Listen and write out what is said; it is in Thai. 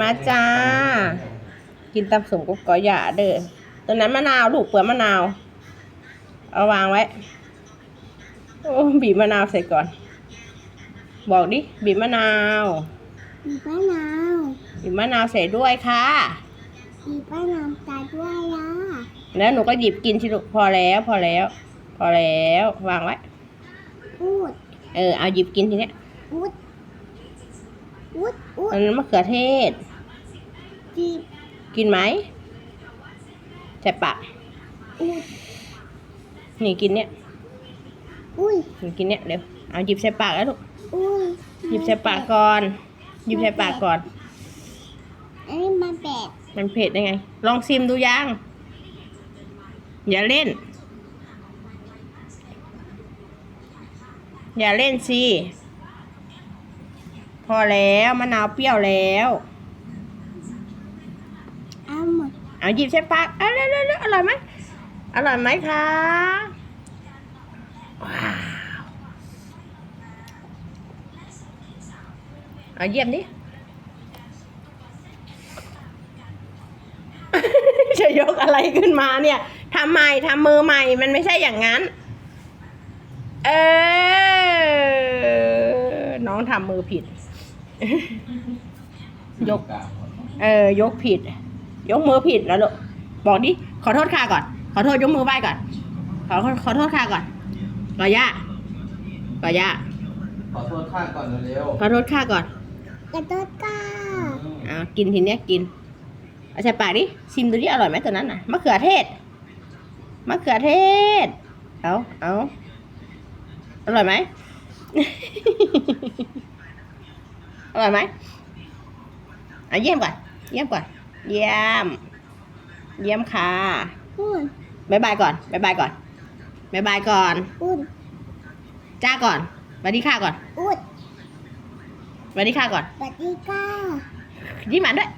มาจ้า กินตำสมกุ๊กกอหยาเด้อตัวนั้นมะนาวลูกเปลือกมะนาว เอาวางไว้ โอ้บีบมะนาวใส่ก่อน บอกดิบีบมะนาวมีป้าน้บีบมะนาวใส่ด้วยค่ะำมีป้าน้ำตาด้วยล่ะแล้วหนูก็หยิบกินสิลูกพอแล้วพอแล้ว พอแล้ววางไว้อูดเออเอาหยิบกินทีเนี้ยอูด อูดอูดอันนั้นมะเขือเทศ จีบกินไหมใส่ปากอูดนี่กินเนี้ยอุ้ยนี่กินเนี้ยเดี๋ยวเอาหยิบใส่ปากแล้วลูกอุ้ยหยิบใส่ปากก่อน หยิบใส่ปากก่อน อันนี้มันแปดมันเผ็ดได้ไง ลองซิมดูยังอย่าเล่น อย่าเล่นสิ พอแล้วมะนาวเปรี้ยวแล้วเอาหมดเอาหยิบใส่ปากเอาเร็วๆๆอร่อยไหมอร่อยไหมคะว้าวเอาเยี่ยมดิจะยกอะไรขึ้นมาเนี่ยทำใหม่ทำมือใหม่มันไม่ใช่อย่างนั้น เออน้องทำมือผิด ยก เออยกผิด ยกมือผิดแล้วลูกบอกดิขอโทษค่ะก่อน ขอโทษยกมือไหว้ก่อน ขอขอโทษค่ะก่อนก่อย่าก่อย่าขอโทษข้าก่อนเร็วขอโทษค่ะก่อนกระโดดก้าอ่ากินทีเนี้ยกินเอาใส่ปากดิชิมดูดิอร่อยไหมตัวนั้นน่ะมะเขือเทศมะเขือเทศเอาเอาอร่อยไหมอ ร่อยไหมอะเยี่ยมก่อน เยี่ยมก่อน เยี่ยม เยี่ยมค่ะอูดบายบายก่อนบายบายก่อนบายบายก่อนอูดจ้าก่อนสวัสดีค่ะก่อนอูดสวัสดีค่ะก่อนสวัสดีก้ายิ้มหวานด้วย